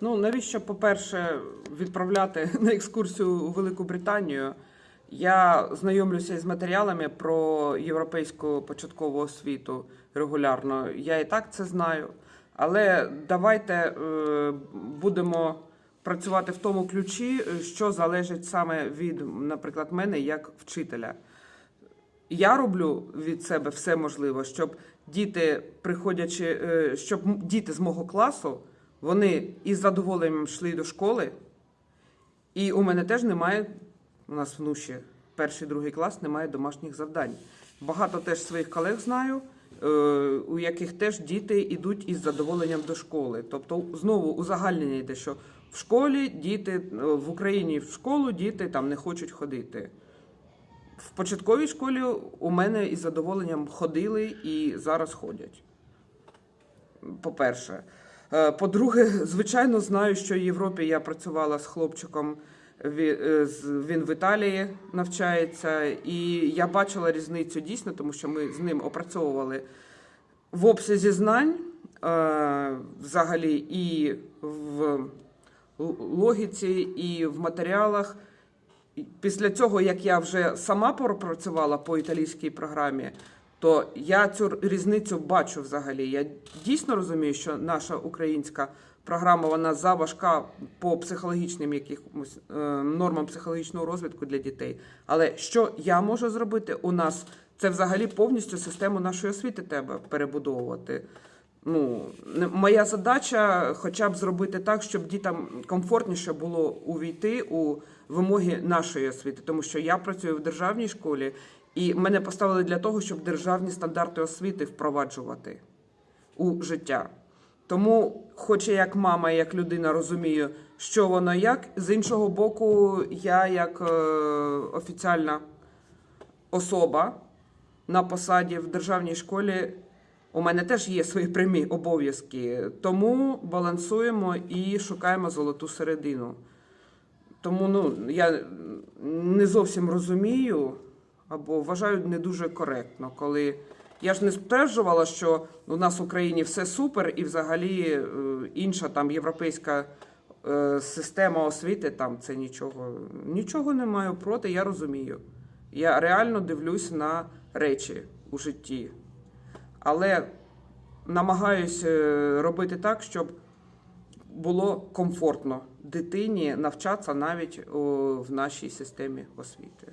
Ну, навіщо, по-перше, відправляти на екскурсію у Велику Британію? Я знайомлюся із матеріалами про європейську початкову освіту регулярно. Я і так це знаю. Але давайте е, будемо працювати в тому ключі, е, що залежить саме від, наприклад, мене як вчителя. Я роблю від себе все можливе, щоб діти, приходячи, е, щоб діти з мого класу, вони із задоволенням йшли до школи. І у мене теж немає, у нас в нуші перший, другий клас, немає домашніх завдань. Багато теж своїх колег знаю, е, у яких теж діти йдуть із задоволенням до школи. Тобто, знову узагальнення йде, що в школі діти е, в Україні в школу діти там не хочуть ходити. В початковій школі у мене із задоволенням ходили і зараз ходять. По-перше. Е, По-друге, звичайно, знаю, що в Європі я працювала з хлопчиком. е, Він в Італії навчається, і я бачила різницю дійсно, тому що ми з ним опрацьовували в обсязі знань е, взагалі і в логіці, і в матеріалах. Після цього, як я вже сама пропрацювала по італійській програмі, то я цю різницю бачу взагалі. Я дійсно розумію, що наша українська програма вона заважка по психологічним якимось е, нормам психологічного розвитку для дітей. Але що я можу зробити? У нас це взагалі повністю систему нашої освіти треба перебудовувати. Ну, моя задача хоча б зробити так, щоб дітям комфортніше було увійти у вимоги нашої освіти, тому що я працюю в державній школі, і мене поставили для того, щоб державні стандарти освіти впроваджувати у життя. Тому, хоч я як мама, як людина розумію, що воно як, з іншого боку, я як е, офіціальна особа на посаді в державній школі. У мене теж є свої прямі обов'язки, тому балансуємо і шукаємо золоту середину. Тому ну, я не зовсім розумію або вважаю не дуже коректно, коли я ж не стверджувала, що у нас в Україні все супер, і взагалі е, інша там європейська е, система освіти, там це нічого. Нічого не маю проти, я розумію. Я реально дивлюсь на речі у житті. Але намагаюся робити так, щоб було комфортно дитині навчатися навіть в нашій системі освіти.